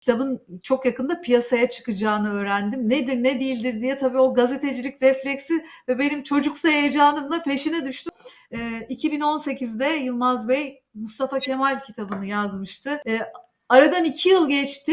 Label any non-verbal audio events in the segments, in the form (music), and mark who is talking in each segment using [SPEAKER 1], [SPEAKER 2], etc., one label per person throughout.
[SPEAKER 1] kitabın çok yakında piyasaya çıkacağını öğrendim. Nedir ne değildir diye tabii o gazetecilik refleksi ve benim çocuksu heyecanımla peşine düştüm. Ee, 2018'de Yılmaz Bey Mustafa Kemal kitabını yazmıştı. Ee, aradan iki yıl geçti.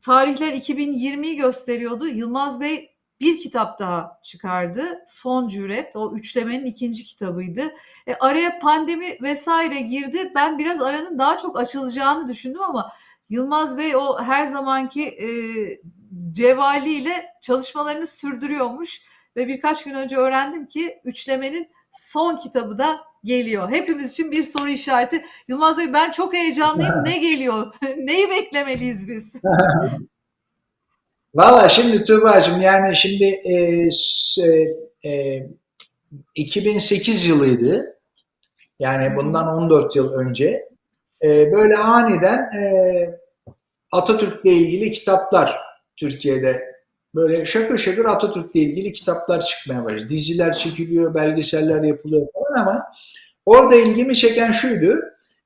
[SPEAKER 1] Tarihler 2020'yi gösteriyordu. Yılmaz Bey bir kitap daha çıkardı. Son Cüret. O üçlemenin ikinci kitabıydı. E, araya pandemi vesaire girdi. Ben biraz aranın daha çok açılacağını düşündüm ama Yılmaz Bey o her zamanki e, cevaliyle çalışmalarını sürdürüyormuş ve birkaç gün önce öğrendim ki üçlemenin son kitabı da geliyor. Hepimiz için bir soru işareti. Yılmaz Bey ben çok heyecanlıyım. Ne geliyor? (laughs) Neyi beklemeliyiz biz? (laughs)
[SPEAKER 2] Valla şimdi Tuğba'cığım yani şimdi e, e, 2008 yılıydı. Yani bundan 14 yıl önce. E, böyle aniden e, Atatürk'le ilgili kitaplar Türkiye'de böyle şakır şakır Atatürk'le ilgili kitaplar çıkmaya başladı. Diziler çekiliyor, belgeseller yapılıyor falan ama orada ilgimi çeken şuydu.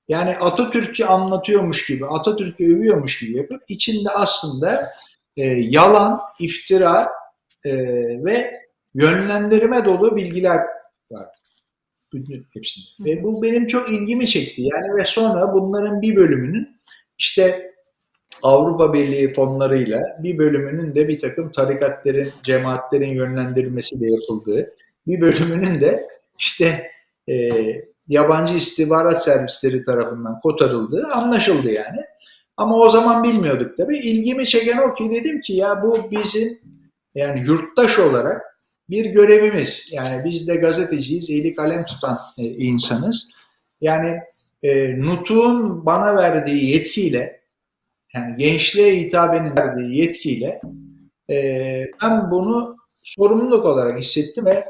[SPEAKER 2] Yani Atatürk'ü anlatıyormuş gibi, Atatürk'ü övüyormuş gibi yapıp içinde aslında e, yalan, iftira e, ve yönlendirme dolu bilgiler var. Bütün hepsinde. Ve bu benim çok ilgimi çekti. Yani ve sonra bunların bir bölümünün işte Avrupa Birliği fonlarıyla bir bölümünün de bir takım tarikatlerin, cemaatlerin yönlendirilmesiyle yapıldığı, bir bölümünün de işte e, yabancı istihbarat servisleri tarafından kotarıldığı anlaşıldı yani. Ama o zaman bilmiyorduk tabii. İlgimi çeken o ki dedim ki ya bu bizim yani yurttaş olarak bir görevimiz. Yani biz de gazeteciyiz, eli kalem tutan e, insanız. Yani e, Nutuk'un bana verdiği yetkiyle, yani gençliğe hitabenin verdiği yetkiyle e, ben bunu sorumluluk olarak hissettim ve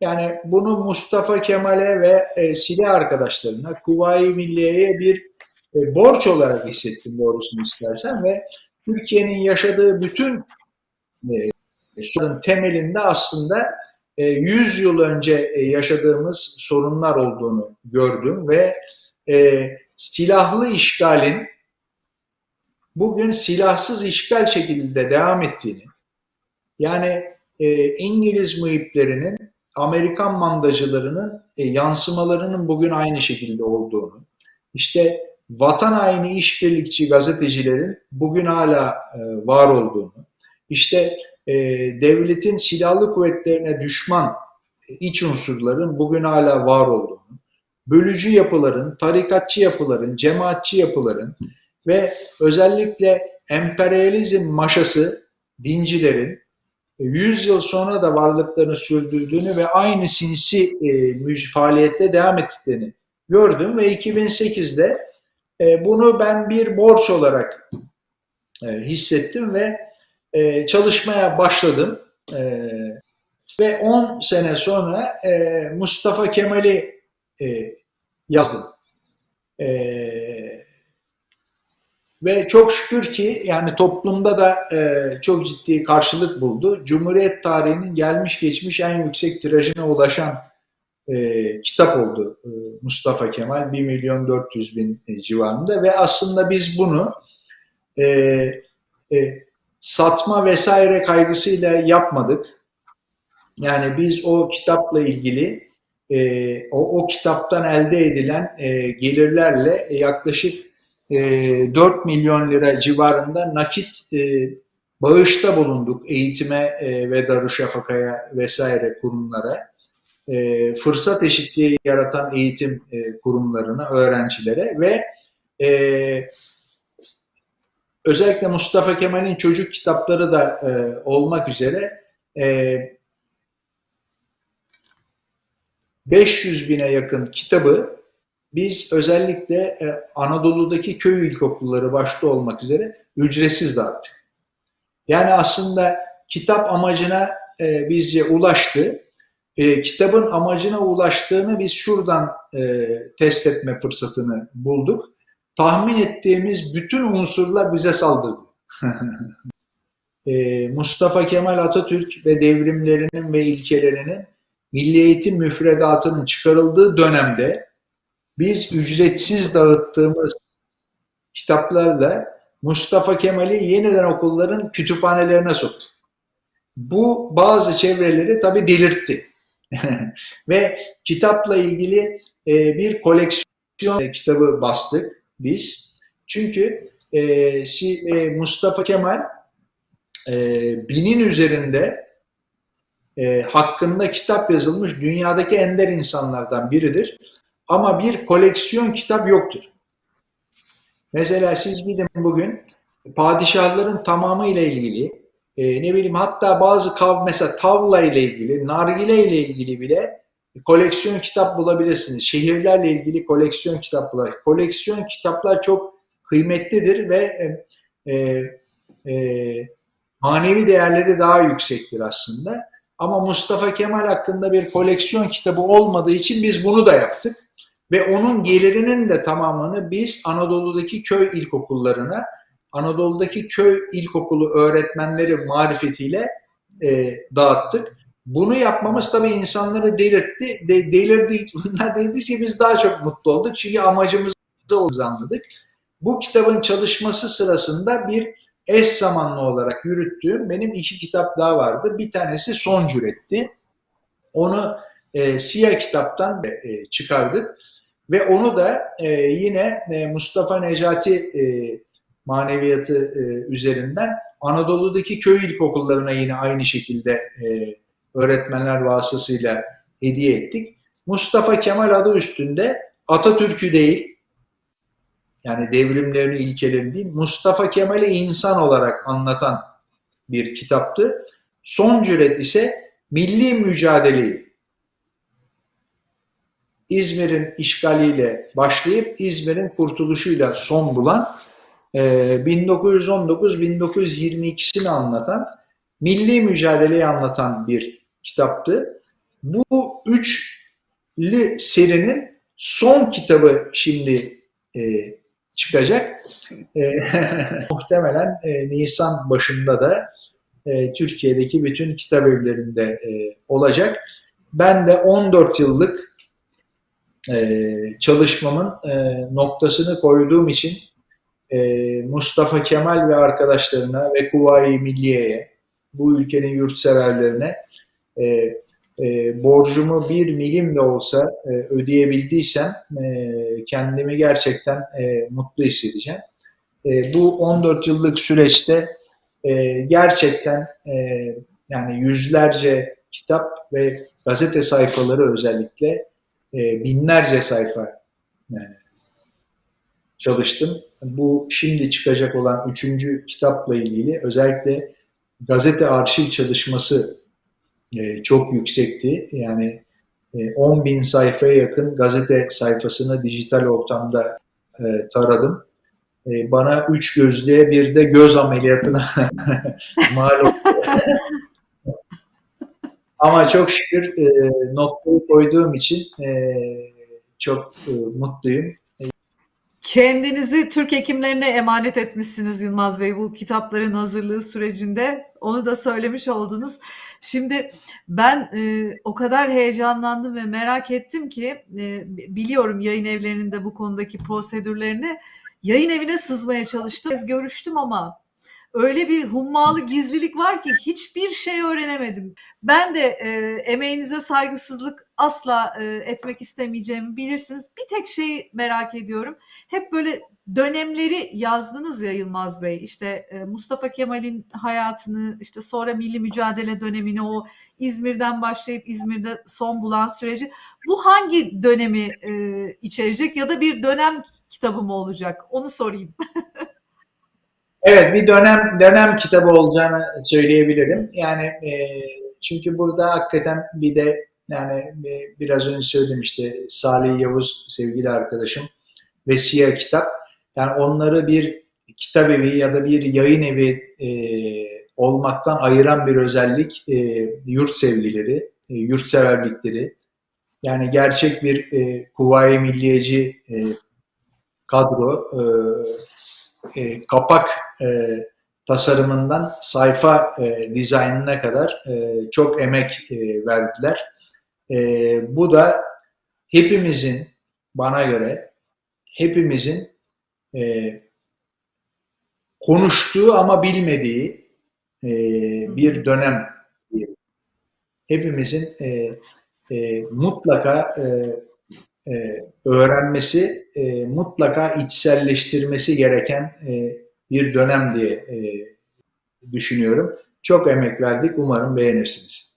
[SPEAKER 2] yani bunu Mustafa Kemal'e ve e, silah arkadaşlarına, Kuvayi Milliye'ye bir e, borç olarak hissettim doğrusunu istersen ve Türkiye'nin yaşadığı bütün e, sorun temelinde aslında e, 100 yıl önce e, yaşadığımız sorunlar olduğunu gördüm ve e, silahlı işgalin bugün silahsız işgal şekilde devam ettiğini yani e, İngiliz muhiplerinin Amerikan mandacılarının e, yansımalarının bugün aynı şekilde olduğunu işte vatan haini işbirlikçi gazetecilerin bugün hala e, var olduğunu, işte e, devletin silahlı kuvvetlerine düşman e, iç unsurların bugün hala var olduğunu, bölücü yapıların, tarikatçı yapıların, cemaatçi yapıların ve özellikle emperyalizm maşası dincilerin 100 yıl sonra da varlıklarını sürdürdüğünü ve aynı sinsi e, faaliyette devam ettiklerini gördüm ve 2008'de e, bunu ben bir borç olarak e, hissettim ve e, çalışmaya başladım. E, ve 10 sene sonra e, Mustafa Kemal'i e, yazdım. E, ve çok şükür ki yani toplumda da e, çok ciddi karşılık buldu. Cumhuriyet tarihinin gelmiş geçmiş en yüksek tirajına ulaşan e, kitap oldu e, Mustafa Kemal 1 milyon 400 bin e, civarında ve aslında biz bunu e, e, satma vesaire kaygısıyla yapmadık. Yani biz o kitapla ilgili e, o, o kitaptan elde edilen e, gelirlerle yaklaşık e, 4 milyon lira civarında nakit e, bağışta bulunduk eğitime e, ve Darüşşafaka'ya vesaire kurumlara e, fırsat eşitliği yaratan eğitim e, kurumlarına, öğrencilere ve e, özellikle Mustafa Kemal'in çocuk kitapları da e, olmak üzere e, 500 bine yakın kitabı biz özellikle e, Anadolu'daki köy ilkokulları başta olmak üzere ücretsiz dağıttık. Yani aslında kitap amacına e, bizce ulaştı e, kitabın amacına ulaştığını biz şuradan e, test etme fırsatını bulduk. Tahmin ettiğimiz bütün unsurlar bize saldırdı. (laughs) e, Mustafa Kemal Atatürk ve devrimlerinin ve ilkelerinin milli eğitim müfredatının çıkarıldığı dönemde biz ücretsiz dağıttığımız kitaplarla Mustafa Kemal'i yeniden okulların kütüphanelerine soktu. Bu bazı çevreleri tabii delirtti. (laughs) Ve kitapla ilgili e, bir koleksiyon kitabı bastık biz. Çünkü e, si, e, Mustafa Kemal e, binin üzerinde e, hakkında kitap yazılmış dünyadaki ender insanlardan biridir. Ama bir koleksiyon kitap yoktur. Mesela siz gidin bugün padişahların tamamı ile ilgili e, ne bileyim hatta bazı kav mesela tavla ile ilgili, nargile ile ilgili bile koleksiyon kitap bulabilirsiniz. Şehirlerle ilgili koleksiyon kitap bulabilirsiniz. Koleksiyon kitaplar çok kıymetlidir ve e, e, e, manevi değerleri daha yüksektir aslında. Ama Mustafa Kemal hakkında bir koleksiyon kitabı olmadığı için biz bunu da yaptık. Ve onun gelirinin de tamamını biz Anadolu'daki köy ilkokullarına, Anadolu'daki köy ilkokulu öğretmenleri marifetiyle e, dağıttık. Bunu yapmamız tabii insanları delirtti. De, delirdi, (laughs) bunlar delirdi biz daha çok mutlu olduk. Çünkü amacımızı olduğumuzu anladık. Bu kitabın çalışması sırasında bir eş zamanlı olarak yürüttüğüm benim iki kitap daha vardı. Bir tanesi Son Cüret'ti. Onu e, siyah kitaptan e, çıkardık. Ve onu da e, yine e, Mustafa Necati e, maneviyatı e, üzerinden Anadolu'daki köy ilkokullarına yine aynı şekilde e, öğretmenler vasıtasıyla hediye ettik. Mustafa Kemal adı üstünde Atatürk'ü değil, yani devrimlerini, ilkelerini değil, Mustafa Kemal'i insan olarak anlatan bir kitaptı. Son cüret ise milli mücadeleyi İzmir'in işgaliyle başlayıp İzmir'in kurtuluşuyla son bulan e, 1919-1922'sini anlatan milli mücadeleyi anlatan bir kitaptı. Bu üçlü serinin son kitabı şimdi e, çıkacak. E, (laughs) muhtemelen e, Nisan başında da e, Türkiye'deki bütün kitap evlerinde e, olacak. Ben de 14 yıllık e, çalışmamın e, noktasını koyduğum için e, Mustafa Kemal ve arkadaşlarına ve Kuvayi Milliye'ye, bu ülkenin yurtseverlerine e, e, borcumu bir milim de olsa e, ödeyebildiysem e, kendimi gerçekten e, mutlu hissedeceğim. E, bu 14 yıllık süreçte e, gerçekten e, yani yüzlerce kitap ve gazete sayfaları özellikle e, binlerce sayfa yani çalıştım. Bu şimdi çıkacak olan üçüncü kitapla ilgili özellikle gazete arşiv çalışması e, çok yüksekti. Yani e, 10 bin sayfaya yakın gazete sayfasını dijital ortamda e, taradım. E, bana üç gözlüğe bir de göz ameliyatına (laughs) mal oldu. (laughs) Ama çok şükür e, noktayı koyduğum için e, çok e, mutluyum.
[SPEAKER 1] Kendinizi Türk hekimlerine emanet etmişsiniz Yılmaz Bey bu kitapların hazırlığı sürecinde. Onu da söylemiş oldunuz. Şimdi ben e, o kadar heyecanlandım ve merak ettim ki e, biliyorum yayın evlerinin de bu konudaki prosedürlerini. Yayın evine sızmaya çalıştım. Görüştüm ama öyle bir hummalı gizlilik var ki hiçbir şey öğrenemedim. Ben de e, emeğinize saygısızlık asla e, etmek istemeyeceğimi bilirsiniz. Bir tek şeyi merak ediyorum. Hep böyle dönemleri yazdınız ya Yılmaz Bey. İşte e, Mustafa Kemal'in hayatını, işte sonra milli mücadele dönemini, o İzmir'den başlayıp İzmir'de son bulan süreci. Bu hangi dönemi e, içerecek ya da bir dönem kitabı mı olacak? Onu sorayım. (laughs)
[SPEAKER 2] Evet bir dönem dönem kitabı olacağını söyleyebilirim. Yani e, çünkü burada hakikaten bir de yani e, biraz önce söyledim işte Salih Yavuz sevgili arkadaşım ve Siyah Kitap. Yani onları bir kitap evi ya da bir yayın evi e, olmaktan ayıran bir özellik e, yurt sevgileri, e, yurtseverlikleri. Yani gerçek bir e, kuvayi milliyeci e, kadro. E, e, kapak e, tasarımından sayfa e, dizaynına kadar e, çok emek e, verdiler. E, bu da hepimizin bana göre hepimizin e, konuştuğu ama bilmediği e, bir dönem. Hepimizin e, e, mutlaka e, e, öğrenmesi, e, mutlaka içselleştirmesi gereken e, bir dönem diye düşünüyorum. Çok emek verdik. Umarım beğenirsiniz.